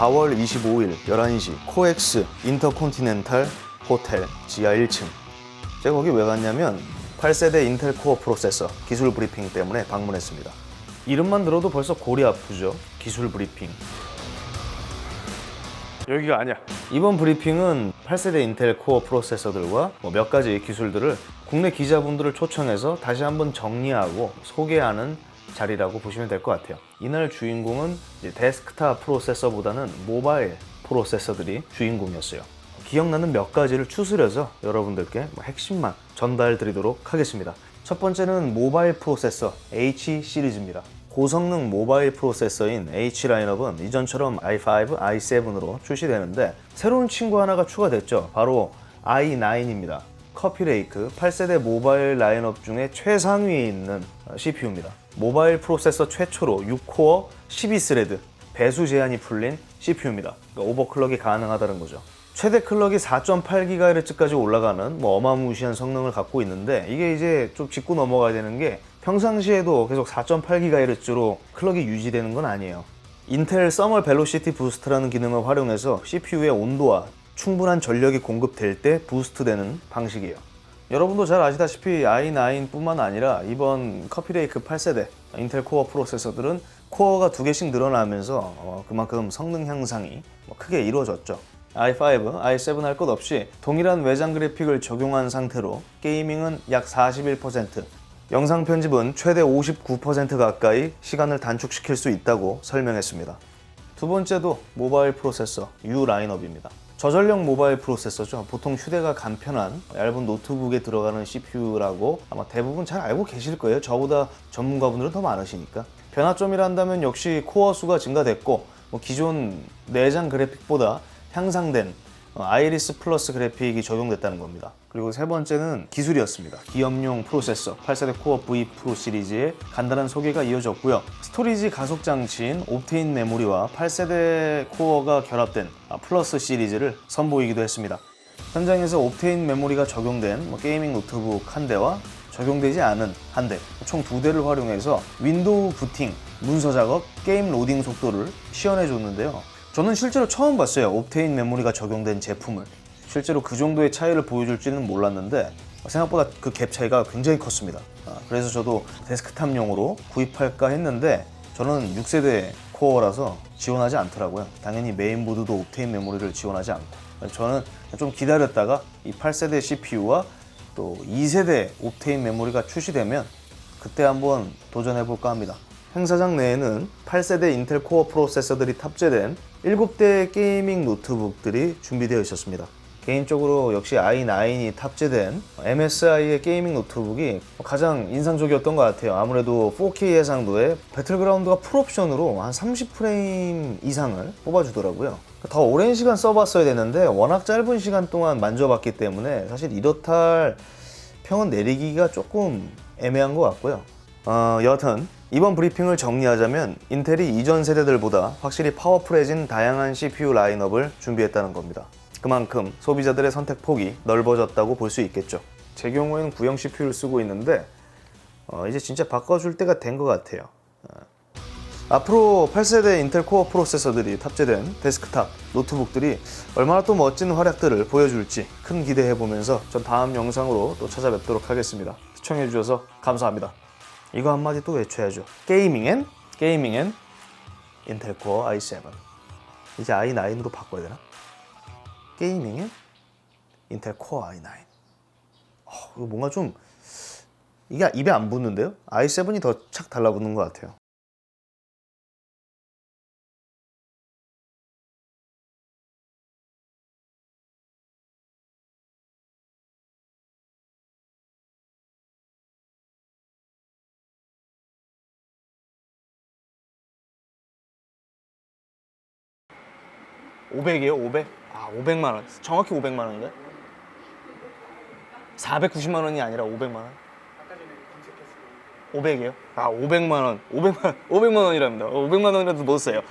4월 25일 11시 코엑스 인터콘티넨탈 호텔 지하 1층. 제가 거기 왜 갔냐면 8세대 인텔 코어 프로세서 기술 브리핑 때문에 방문했습니다. 이름만 들어도 벌써 골이 아프죠. 기술 브리핑. 여기가 아니야. 이번 브리핑은 8세대 인텔 코어 프로세서들과 뭐 몇 가지 기술들을 국내 기자분들을 초청해서 다시 한번 정리하고 소개하는 자리라고 보시면 될 것 같아요. 이날 주인공은 데스크탑 프로세서보다는 모바일 프로세서들이 주인공이었어요. 기억나는 몇 가지를 추스려서 여러분들께 뭐 핵심만 전달 드리도록 하겠습니다. 첫 번째는 모바일 프로세서 H 시리즈입니다. 고성능 모바일 프로세서인 H 라인업은 이전처럼 i5, i7으로 출시되는데 새로운 친구 하나가 추가됐죠. 바로 i9입니다. 커피레이크 8세대 모바일 라인업 중에 최상위에 있는 CPU입니다. 모바일 프로세서 최초로 6코어 12스레드 배수 제한이 풀린 CPU입니다. 그러니까 오버클럭이 가능하다는 거죠. 최대 클럭이 4.8GHz까지 올라가는 뭐 어마무시한 성능을 갖고 있는데 이게 이제 좀 짚고 넘어가야 되는 게 평상시에도 계속 4.8GHz로 클럭이 유지되는 건 아니에요. 인텔 서멀 벨로시티 부스트라는 기능을 활용해서 CPU의 온도와 충분한 전력이 공급될 때 부스트되는 방식이에요. 여러분도 잘 아시다시피 i9뿐만 아니라 이번 커피레이크 8세대 인텔 코어 프로세서들은 코어가 두 개씩 늘어나면서 어, 그만큼 성능 향상이 뭐 크게 이루어졌죠. i5, i7 할 것 없이 동일한 외장 그래픽을 적용한 상태로 게이밍은 약 41%, 영상 편집은 최대 59% 가까이 시간을 단축시킬 수 있다고 설명했습니다. 두 번째도 모바일 프로세서 U 라인업입니다. 저전력 모바일 프로세서죠. 보통 휴대가 간편한 얇은 노트북에 들어가는 CPU라고 아마 대부분 잘 알고 계실 거예요. 저보다 전문가분들은 더 많으시니까. 변화점이란다면 역시 코어 수가 증가됐고 뭐 기존 내장 그래픽보다 향상된 어, 아이리스 플러스 그래픽이 적용됐다는 겁니다. 그리고 세 번째는 기술이었습니다. 기업용 프로세서 8세대 코어 V 프로 시리즈의 간단한 소개가 이어졌고요. 스토리지 가속 장치인 옵테인 메모리와 8세대 코어가 결합된 아, 플러스 시리즈를 선보이기도 했습니다. 현장에서 옵테인 메모리가 적용된 뭐 게이밍 노트북 한 대와 적용되지 않은 한 대, 총 두 대를 활용해서 윈도우 부팅, 문서 작업, 게임 로딩 속도를 시연해 줬는데요. 저는 실제로 처음 봤어요. 옵테인 메모리가 적용된 제품을. 실제로 그 정도의 차이를 보여줄지는 몰랐는데 생각보다 그 갭 차이가 굉장히 컸습니다. 아, 그래서 저도 데스크탑용으로 구입할까 했는데 저는 6세대 코어라서 지원하지 않더라고요. 당연히 메인보드도 옵테인 메모리를 지원하지 않고 저는 좀 기다렸다가 이 8세대 CPU와 또 2세대 옵테인 메모리가 출시되면 그때 한번 도전해 볼까 합니다. 행사장 내에는 8세대 인텔 코어 프로세서들이 탑재된 7대의 게이밍 노트북들이 준비되어 있었습니다. 개인적으로 역시 i9이 탑재된 MSI의 게이밍 노트북이 가장 인상적이었던 것 같아요. 아무래도 4K 해상도에 배틀그라운드가 풀옵션으로 한 30프레임 이상을 뽑아주더라고요. 더 오랜 시간 써봤어야 되는데 워낙 짧은 시간 동안 만져봤기 때문에 사실 이렇다 할 평은 내리기가 조금 애매한 것 같고요. 어, 여하튼 이번 브리핑을 정리하자면 인텔이 이전 세대들보다 확실히 파워풀해진 다양한 CPU 라인업을 준비했다는 겁니다. 그만큼 소비자들의 선택 폭이 넓어졌다고 볼 수 있겠죠. 제 경우에는 구형 CPU를 쓰고 있는데 어, 이제 진짜 바꿔줄 때가 된 것 같아요. 어. 앞으로 8세대 인텔 코어 프로세서들이 탑재된 데스크탑 노트북들이 얼마나 또 멋진 활약들을 보여줄지 큰 기대해 보면서 전 다음 영상으로 또 찾아뵙도록 하겠습니다. 시청해 주셔서 감사합니다. 이거 한마디 또 외쳐야죠. 게이밍엔 게이밍엔 인텔 코어 i7 이제 i9으로 바꿔야 되나? 게이밍엔 인텔 코어 i9 어, 이거 뭔가 좀 이게 입에 안 붙는데요? i7이 더 착 달라붙는 것 같아요. 오백이에요 500? 아, 500만 원. 정확히 500만 원인가요? 490만 원이 아니라 500만 원? 500이에요? 아, 500만 원. 500만 500만 원이랍니다. 500만 원이라도 못 써요.